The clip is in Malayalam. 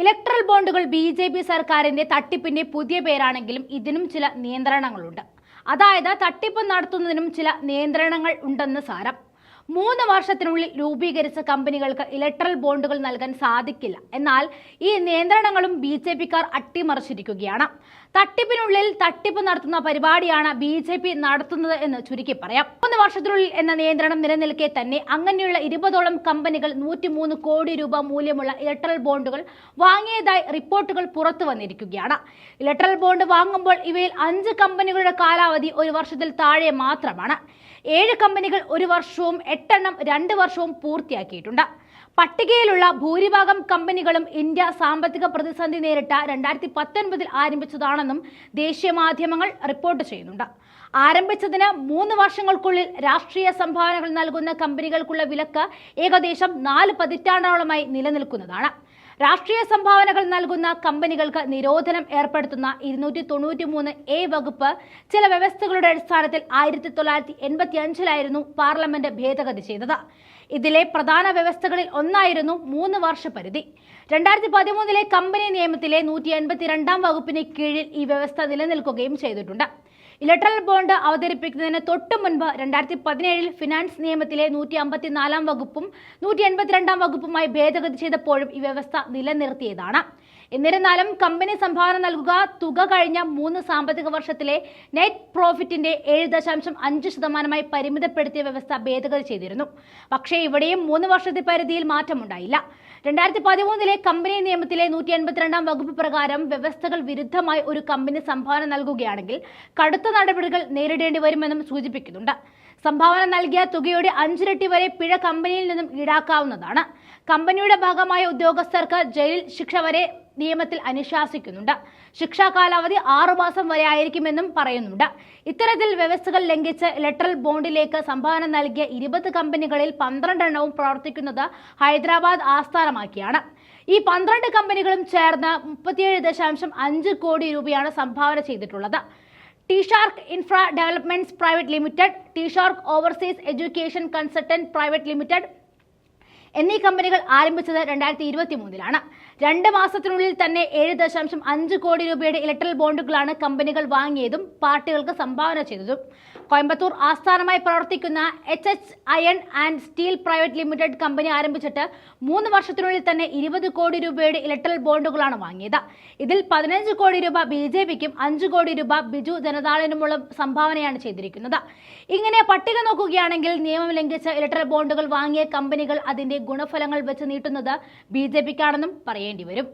ഇലക്ട്രൽ ബോണ്ടുകൾ ബി ജെ പി സർക്കാരിന്റെ തട്ടിപ്പിന്റെ പുതിയ പേരാണെങ്കിലും ഇതിനും ചില നിയന്ത്രണങ്ങളുണ്ട്. അതായത് തട്ടിപ്പ് നടത്തുന്നതിനും ചില നിയന്ത്രണങ്ങൾ ഉണ്ടെന്ന് സാരം. മൂന്ന് വർഷത്തിനുള്ളിൽ രൂപീകരിച്ച കമ്പനികൾക്ക് ഇലക്ട്രൽ ബോണ്ടുകൾ നൽകാൻ സാധിക്കില്ല. എന്നാൽ ഈ നിയന്ത്രണങ്ങളും ബി ജെ പിക്കാർ അട്ടിമറിച്ചിരിക്കുകയാണ്. തട്ടിപ്പിനുള്ളിൽ തട്ടിപ്പ് നടത്തുന്ന പരിപാടിയാണ് ബി ജെ പി നടത്തുന്നത് എന്ന് ചുരുക്കി പറയാം. മൂന്ന് വർഷത്തിനുള്ളിൽ എന്ന നിയന്ത്രണം നിലനിൽക്കെ തന്നെ അങ്ങനെയുള്ള ഇരുപതോളം കമ്പനികൾ നൂറ്റിമൂന്ന് കോടി രൂപ മൂല്യമുള്ള ഇലക്ട്രൽ ബോണ്ടുകൾ വാങ്ങിയതായി റിപ്പോർട്ടുകൾ പുറത്തു വന്നിരിക്കുകയാണ്. ഇലക്ട്രൽ ബോണ്ട് വാങ്ങുമ്പോൾ ഇവയിൽ അഞ്ച് കമ്പനികളുടെ കാലാവധി ഒരു വർഷത്തിൽ താഴെ മാത്രമാണ്. ഏഴ് കമ്പനികൾ ഒരു വർഷവും എട്ടെണ്ണം രണ്ട് വർഷവും പൂർത്തിയാക്കിയിട്ടുണ്ട്. പട്ടികയിലുള്ള ഭൂരിഭാഗം കമ്പനികളും ഇന്ത്യ സാമ്പത്തിക പ്രതിസന്ധി നേരിട്ട രണ്ടായിരത്തി പത്തൊൻപതിൽ ആരംഭിച്ചതാണെന്നും ദേശീയ മാധ്യമങ്ങൾ റിപ്പോർട്ട് ചെയ്യുന്നുണ്ട്. ആരംഭിച്ചതിന് മൂന്ന് വർഷങ്ങൾക്കുള്ളിൽ രാഷ്ട്രീയ സംഭാവനകൾ നൽകുന്ന കമ്പനികൾക്കുള്ള വിലക്ക് ഏകദേശം നാല് പതിറ്റാണ്ടോളമായി നിലനിൽക്കുന്നതാണ്. രാഷ്ട്രീയ സംഭാവനകൾ നൽകുന്ന കമ്പനികൾക്ക് നിരോധനം ഏർപ്പെടുത്തുന്ന ഇരുന്നൂറ്റി തൊണ്ണൂറ്റി മൂന്ന് എ വകുപ്പ് ചില വ്യവസ്ഥകളുടെ അടിസ്ഥാനത്തിൽ ആയിരത്തി തൊള്ളായിരത്തി എൺപത്തി അഞ്ചിലായിരുന്നു പാർലമെന്റ് ഭേദഗതി ചെയ്തത്. ഇതിലെ പ്രധാന വ്യവസ്ഥകളിൽ ഒന്നായിരുന്നു മൂന്ന് വർഷ പരിധി. രണ്ടായിരത്തി പതിമൂന്നിലെ കമ്പനി നിയമത്തിലെ നൂറ്റി എൺപത്തിരണ്ടാം വകുപ്പിന് കീഴിൽ ഈ വ്യവസ്ഥ നിലനിൽക്കുകയും ചെയ്തിട്ടുണ്ട്. ഇലക്ട്രൽ ബോണ്ട് അവതരിപ്പിക്കുന്നതിന് തൊട്ടു മുൻപ് രണ്ടായിരത്തി പതിനേഴിൽ ഫിനാൻസ് നിയമത്തിലെ നൂറ്റി അമ്പത്തിനാലാം വകുപ്പും നൂറ്റി എൺപത്തിരണ്ടാം വകുപ്പുമായി ഭേദഗതി ചെയ്തപ്പോഴും ഈ വ്യവസ്ഥ നിലനിർത്തിയതാണ്. എന്നിരുന്നാലും കമ്പനി സംഭാവന നൽകുക തുക കഴിഞ്ഞ മൂന്ന് സാമ്പത്തിക വർഷത്തിലെ നെറ്റ് പ്രോഫിറ്റിന്റെ ഏഴ് ദശാംശം അഞ്ച് ശതമാനമായി പരിമിതപ്പെടുത്തിയ വ്യവസ്ഥ ഭേദഗതി ചെയ്തിരുന്നു. പക്ഷേ ഇവിടെയും മൂന്ന് വർഷത്തെ പരിധിയിൽ മാറ്റമുണ്ടായില്ല. രണ്ടായിരത്തി പതിമൂന്നിലെ കമ്പനി നിയമത്തിലെ നൂറ്റി എൺപത്തിരണ്ടാം വകുപ്പ് പ്രകാരം വ്യവസ്ഥകൾ വിരുദ്ധമായി ഒരു കമ്പനി സംഭാവന നൽകുകയാണെങ്കിൽ കടുത്ത നടപടികൾ നേരിടേണ്ടി വരുമെന്നും സൂചിപ്പിക്കുന്നുണ്ട്. സംഭാവന നൽകിയ തുകയുടെ അഞ്ചിരട്ടി വരെ പിഴ കമ്പനിയിൽ നിന്നും ഈടാക്കാവുന്നതാണ്. കമ്പനിയുടെ ഭാഗമായ ഉദ്യോഗസ്ഥർക്ക് ജയിൽ ശിക്ഷ വരെ നിയമത്തിൽ അനുശാസിക്കുന്നുണ്ട്. ശിക്ഷാ കാലാവധി ആറുമാസം വരെ ആയിരിക്കുമെന്നും പറയുന്നുണ്ട്. ഇത്തരത്തിൽ വ്യവസ്ഥകൾ ലംഘിച്ച് ഇലക്ട്രൽ ബോണ്ടിലേക്ക് സംഭാവന നൽകിയ ഇരുപത് കമ്പനികളിൽ പന്ത്രണ്ടെണ്ണവും പ്രവർത്തിക്കുന്നത് ഹൈദരാബാദ് ആസ്ഥാനമാക്കിയാണ്. ഈ പന്ത്രണ്ട് കമ്പനികളും ചേർന്ന് മുപ്പത്തിയേഴ് ദശാംശം അഞ്ച് കോടി രൂപയാണ് സംഭാവന ചെയ്തിട്ടുള്ളത്. ടിഷാർക്ക് infra developments private limited ടിഷാർക്ക് overseas education consultant private limited എന്നീ കമ്പനികൾ ആരംഭിച്ചത് രണ്ടായിരത്തി ഇരുപത്തി മൂന്നിലാണ് രണ്ട് മാസത്തിനുള്ളിൽ തന്നെ ഏഴ് ദശാംശം അഞ്ച് കോടി രൂപയുടെ ഇലക്ട്രൽ ബോണ്ടുകളാണ് കമ്പനികൾ വാങ്ങിയതും പാർട്ടികൾക്ക് സംഭാവന ചെയ്തതും. കോയമ്പത്തൂർ ആസ്ഥാനമായി പ്രവർത്തിക്കുന്ന H H iron and steel private limited company ആരംഭിച്ചിട്ട് മൂന്ന് വർഷത്തിനുള്ളിൽ തന്നെ ഇരുപത് കോടി രൂപയുടെ ഇലക്ട്രൽ ബോണ്ടുകളാണ് വാങ്ങിയത്. ഇതിൽ പതിനഞ്ച് കോടി രൂപ ബി ജെ പിക്കും അഞ്ച് കോടി രൂപ ബിജു ജനതാദളിനുമുള്ള സംഭാവനയാണ് ചെയ്തിരിക്കുന്നത്. ഇങ്ങനെ പട്ടിക നോക്കുകയാണെങ്കിൽ നിയമം ലംഘിച്ച ഇലക്ട്രൽ ബോണ്ടുകൾ വാങ്ങിയ കമ്പനികൾ അതിന്റെ ഗുണഫലങ്ങൾ വെച്ച് നീട്ടുന്നത് ബി ജെ പിക്കാണെന്നും പറയേണ്ടി വരും.